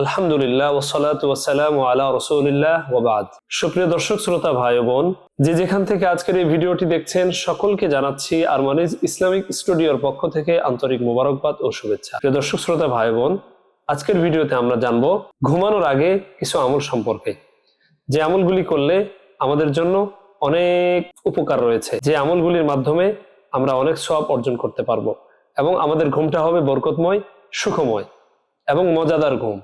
আলহামদুলিল্লাহ ওয়াসালাম আলা রসুলিল্লাহ সুপ্রিয় দর্শক, শ্রোতা, ভাই বোন, যে যেখান থেকে আজকের এই ভিডিওটি দেখছেন, সকলকে জানাচ্ছি আরমানিজ ইসলামিক স্টুডিওর পক্ষ থেকে আন্তরিক ও শুভেচ্ছা। প্রিয় দর্শক, শ্রোতা, ভাই বোন, আজকের ভিডিওতে আমরা জানব ঘুমানোর আগে কিছু আমল সম্পর্কে। যে আমলগুলি করলে আমাদের জন্য অনেক উপকার রয়েছে। যে আমলগুলির মাধ্যমে আমরা অনেক সব অর্জন করতে পারব। এবং আমাদের ঘুমটা হবে বরকতময় সুখময় এবং মজাদার ঘুম।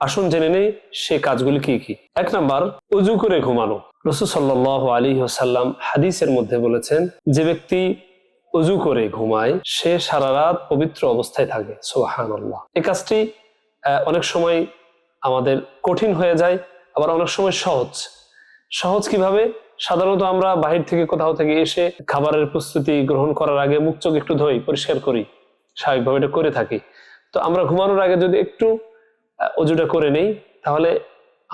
আসুন জেনে নেই সে কাজগুলি কি কি। এক নাম্বার উজু করে ঘুমানো। রসুল সাল্লাহ আলী সাল্লাম হাদিসের মধ্যে বলেছেন যে ব্যক্তি উজু করে ঘুমায় সে সারা রাত পবিত্র অবস্থায় থাকে। সোহান এই কাজটি আহ, অনেক সময় আমাদের কঠিন হয়ে যায় আবার অনেক সময় সহজ। সহজ কীভাবে? সাধারণত আমরা বাহির থেকে কোথাও থেকে এসে খাবারের প্রস্তুতি গ্রহণ করার আগে মুখ চোখ একটু ধুই, পরিষ্কার করি, স্বাভাবিকভাবে এটা করে থাকি। তো আমরা ঘুমানোর আগে যদি একটু অজুটা করে নেই, তাহলে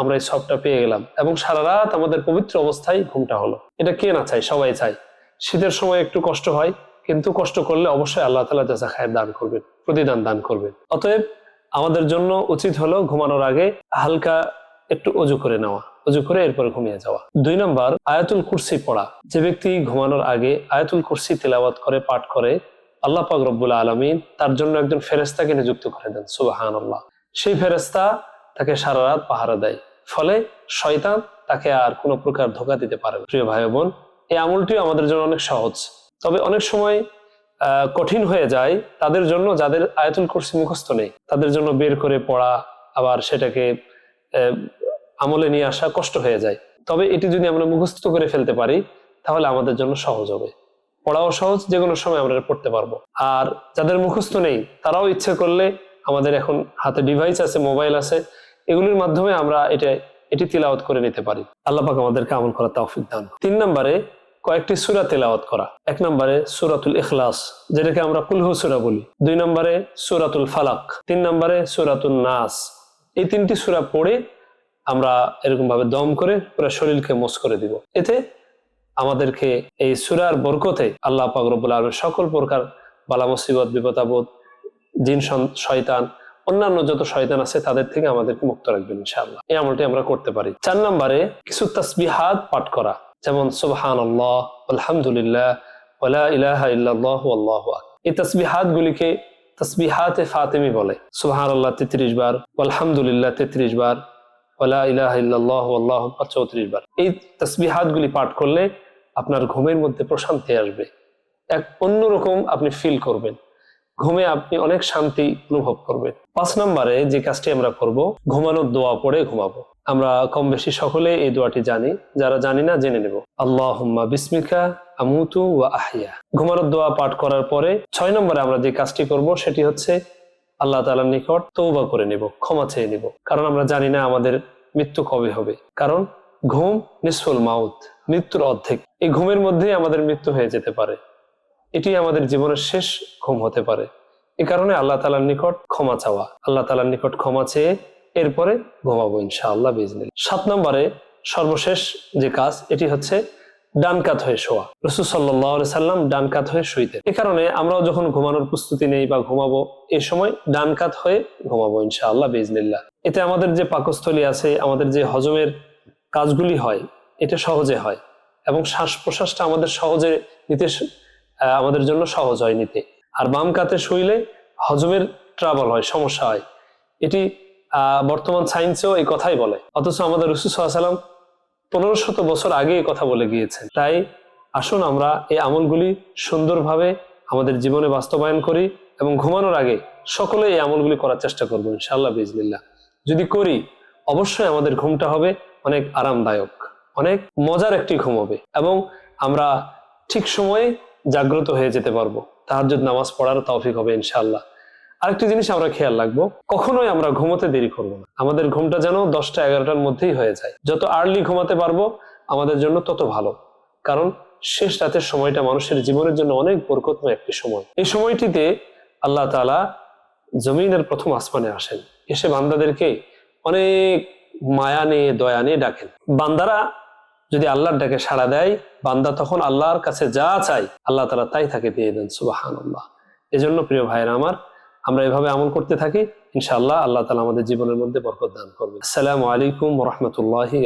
আমরা এই সবটা পেয়ে গেলাম এবং সারা রাত আমাদের পবিত্র অবস্থায় ঘুমটা হলো। এটা কে না চাই সবাই চায়। শীতের সময় একটু কষ্ট হয়, কিন্তু কষ্ট করলে অবশ্যই আল্লাহ তালা জাজা খায়ের দান করবেন, প্রতিদান দান করবেন। অতএব আমাদের জন্য উচিত হলো ঘুমানোর আগে হালকা একটু অজু করে নেওয়া, অজু করে এরপরে ঘুমিয়ে যাওয়া। দুই নম্বর, আয়াতুল কুরসি পড়া। যে ব্যক্তি ঘুমানোর আগে আয়াতুল কুরসি তেলাওয়াত করে, পাঠ করে, আল্লাহ পাক রব্বুল আলমিন তার জন্য একজন ফেরেস্তাকে নিযুক্ত করে দেন সুবাহান আল্লাহ সেই ফেরেস্তা তাকে সারা রাত পাহারা দেয়। ফলে শয়তান তাকে আর কোনো প্রকার ধোকা দিতে পারে প্রিয় ভাই বোন, এই আমলটিও আমাদের জন্য অনেক সহজ। তবে অনেক সময় কঠিন হয়ে যায় তাদের জন্য যাদের আয়াতুল কুরসি মুখস্থ নেই। তাদের জন্য বের করে পড়া, আবার সেটাকে আমলে নিয়ে আসা কষ্ট হয়ে যায়। তবে এটি যদি আমরা মুখস্থ করে ফেলতে পারি, তাহলে আমাদের জন্য সহজ হবে। পড়াও সহজ, যে কোনো সময় আমরা পড়তে পারব। আর যাদের মুখস্থ নেই, তারাও ইচ্ছে করলে আমাদের এখন হাতে ডিভাইস আছে মোবাইল আছে, এগুলির মাধ্যমে আমরা এটা, এটি তিলাওয়াত করে নিতে পারি। আল্লাহ পাক আমাদেরকে আমল করা তৌফিক দান। তিন নম্বরে, কয়েকটি সুরা তেলাওয়াত করা। এক নম্বরে, সুরাতুল ইখলাস, যেটাকে আমরা কুলহু সুরা বলি। দুই নম্বরে, সুরাতুল ফালাক। তিন নম্বরে সুরাতুল নাস। এই তিনটি সুরা পড়ে আমরা এরকম ভাবে দম করে পুরো শরীরকে মোস করে দিব। এতে আমাদেরকে এই সুরার বরকতে আল্লাহ পাক রব্বুল আলমের সকল প্রকার বালা মুসিবত বিপদাবোধ জিন শয়তান, অন্যান্য যত শয়তান আছে তাদের থেকে আমাদেরকে মুক্ত রাখবেন ইনশাআল্লাহ। এই আমলটি আমরা করতে পারি। চার নম্বরে কিছু তাসবিহাত পাঠ করা, যেমন সুবহান আল্লাহ আলহামদুলিল্লাহ ওয়ালা ইলাহা ইল্লাল্লাহু আল্লাহু। এই তাসবিহাত গুলিকে তাসবিহাতে ফাতেমি বলে সুহান আল্লাহ তেত্রিশ বার আলহামদুলিল্লাহ তেত্রিশ বার আল্লাহু চৌত্রিশ বার। এই তসবিহাতগুলি পাঠ করলে আপনার ঘুমের মধ্যে প্রশান্তি আসবে। এক অন্যরকম আপনি ফিল করবেন। ঘুমে আপনি অনেক শান্তি অনুভব করবেন। পাঁচ নম্বরে যে কাজটি আমরা করব, ঘুমানোর দোয়া পড়ে ঘুমাবো। আমরা কম বেশি সকলে এই দোয়াটি জানি, যারা জানি না জেনে নেব। আল্লাহ বিসমিকা আমুতু ওয়া আহিয়া ঘুমানোর দোয়া পাঠ করার পরে ছয় নম্বরে আমরা যে কাজটি করব, সেটি হচ্ছে আল্লাহ তাআলার নিকট তৌবা করে নেব, ক্ষমা চেয়ে নেব। কারণ আমরা জানি না আমাদের মৃত্যু কবে হবে। কারণ ঘুম নিসফুল মাউত, মৃত্যুর অর্ধেক। এই ঘুমের মধ্যেই আমাদের মৃত্যু হয়ে যেতে পারে। এটি আমাদের জীবনের শেষ ঘুম হতে পারে। এ কারণে আল্লাহ তালার নিকট ক্ষমা চাওয়া। আল্লাহ তালার নিকট ক্ষমা চেয়ে এরপরে ঘুমাবো ইনশাআল্লাহ বিজনিল সাত নম্বরে সর্বশেষ যে কাজ, এটি হচ্ছে ডান কাত হয়ে শোয়া। রসুল সাল্লাহ সাল্লাম ডান কাত হয়ে শুইতেন এ কারণে আমরাও যখন ঘুমানোর প্রস্তুতি নেই বা ঘুমাবো এই সময় ডান কাত হয়ে ঘুমাবো ইনশাআল্লাহ বিজনিল্লাহ এতে আমাদের যে পাকস্থলী আছে, আমাদের যে হজমের কাজগুলি হয়, এটা সহজে হয় এবং শ্বাস প্রশ্বাসটা আমাদের সহজে নিতে আমাদের জন্য সহজ হয় নিতে। আর বাম কাতে শুইলে হজমের ট্রাবল হয়, সমস্যা হয়। এটি বর্তমান সায়েন্সেও এই কথাই বলে। অথচ আমাদের রসুল সাল্লাম পনেরো শত বছর আগে এই কথা বলে গিয়েছেন। তাই আসুন আমরা এই আমলগুলি সুন্দরভাবে আমাদের জীবনে বাস্তবায়ন করি এবং ঘুমানোর আগে সকলে এই আমলগুলি করার চেষ্টা করব, ইনশাআল্লাহ বিজলিল্লাহ যদি করি, অবশ্যই আমাদের ঘুমটা হবে অনেক আরামদায়ক, অনেক মজার একটি ঘুম হবে। এবং আমরা ঠিক সময়ে জাগ্রত হয়ে যেতে পারব। তাহাজ্জুদ নামাজ পড়ার তৌফিক হবে ইনশাআল্লাহ। আরেকটি জিনিস আমরা খেয়াল রাখব, কখনোই আমরা ঘুমোতে দেরি করব না। আমাদের ঘুমটা যেন দশটা এগারোটার মধ্যেই হয়ে যায়। যত আর্লি ঘুমাতে পারব, আমাদের জন্য তত ভালো। কারণ শেষ রাতের সময়টা মানুষের জীবনের জন্য অনেক বরকতময় একটি সময়। এই সময়টিতে আল্লাহ তাআলা জমিনের প্রথম আসমানে আসেন। এসে বান্দাদেরকে অনেক মায়া নিয়ে, দয়া নিয়ে ডাকেন। বান্দারা যদি আল্লাহর ডাকে সাড়া দেয়, বান্দা তখন আল্লাহর কাছে যা চাই আল্লাহ তালা তাই তাকে দিয়ে দেন সুবাহান আল্লাহ এই জন্য প্রিয় ভাইয়েরা আমার, আমরা এভাবে আমল করতে থাকি, ইনশাআল্লাহ আল্লাহ তালা আমাদের জীবনের মধ্যে বরকত দান করবে আসসালামু আলাইকুম রহমতুল্লাহি